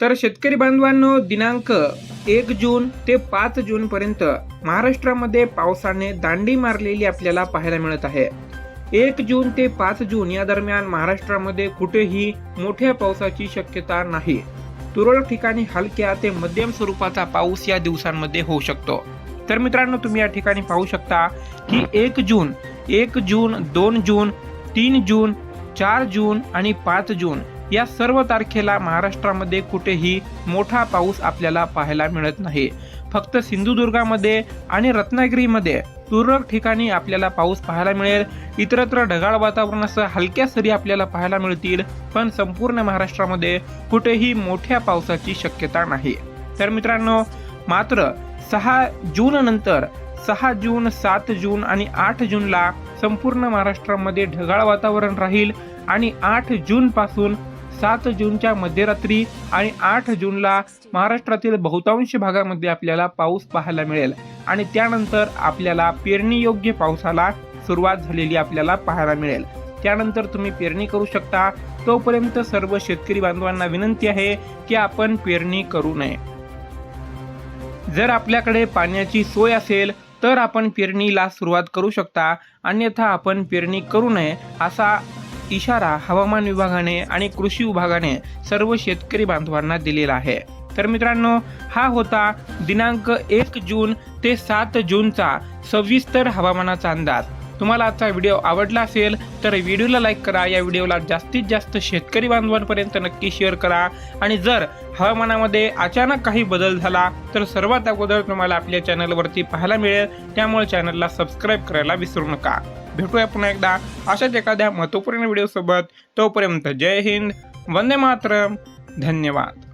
तर शेतकरी बांधवांनो दिनांक एक जून ते पाच जून पर्यंत महाराष्ट्रामध्ये पावसाने दांडी मारलेली आपल्याला पाहायला मिळत आहे. एक जून ते पाच जून या दरम्यान महाराष्ट्रामध्ये कुठेही मोठ्या पावसाची शक्यता नाही. तुरळक ठिकाणी हलक्या ते मध्यम स्वरूपाचा पाऊस या दिवसांमध्ये होऊ शकतो. तर मित्रांनो तुम्ही या ठिकाणी पाहू शकता की एक जून एक जून दोन जून तीन जून चार जून आणि पाच जून या सर्व तारखेला महाराष्ट्रामध्ये कुठेही मोठा पाऊस आपल्याला पाहायला मिळत नाही. फक्त सिंधुदुर्गामध्ये आणि रत्नागिरीमध्ये तुरळक ठिकाणी आपल्याला पाऊस पाहायला मिळेल. इतरत्र ढगाळ वातावरणासह हलक्या सरी आपल्याला पाहायला मिळतील. पण संपूर्ण महाराष्ट्रामध्ये कुठेही मोठ्या पावसाची शक्यता नाही. तर मित्रांनो मात्र सहा जून नंतर सहा जून सात जून आणि आठ जूनला संपूर्ण महाराष्ट्रामध्ये ढगाळ वातावरण राहील आणि आठ जूनपासून सात जूनच्या मध्यरात्री आणि आठ जूनला महाराष्ट्रातील बहुतांश भागामध्ये आपल्याला पाऊस पाहायला मिळेल. आणि त्यानंतर आपल्याला पेरणीयोग्य पावसाला सुरुवात झालेली आपल्याला पाहायला मिळेल. त्यानंतर तुम्ही पेरणी करू शकता. तोपर्यंत सर्व शेतकरी बांधवांना विनंती आहे की आपण पेरणी करू नये. जर आपल्याकडे पाण्याची सोय असेल तर आपण पेरणीला सुरुवात करू शकता. अन्यथा आपण पेरणी करू नये असा इशारा हवामान विभागाने आणि कृषी विभागाने सर्व शेतकरी बांधवांना दिलेला आहे. तर मित्रांनो हा होता दिनांक एक जून ते सात जूनचा सविस्तर हवामानाचा अंदाज. तुम्हाला आजचा व्हिडिओ आवडला असेल तर व्हिडिओला लाईक करा. या व्हिडिओला जास्तीत जास्त शेतकरी बांधवांपर्यंत नक्की शेअर करा. आणि जर हवामानामध्ये अचानक काही बदल झाला तर सर्वात अगोदर तुम्हाला आपल्या चॅनलवरती पाहायला मिळेल. त्यामुळे चॅनलला सबस्क्राईब करायला विसरू नका. भेटूया पुन्हा एकदा अशाच एखाद्या महत्त्वपूर्ण व्हिडिओसोबत. तोपर्यंत जय हिंद वंदे मातरम. धन्यवाद.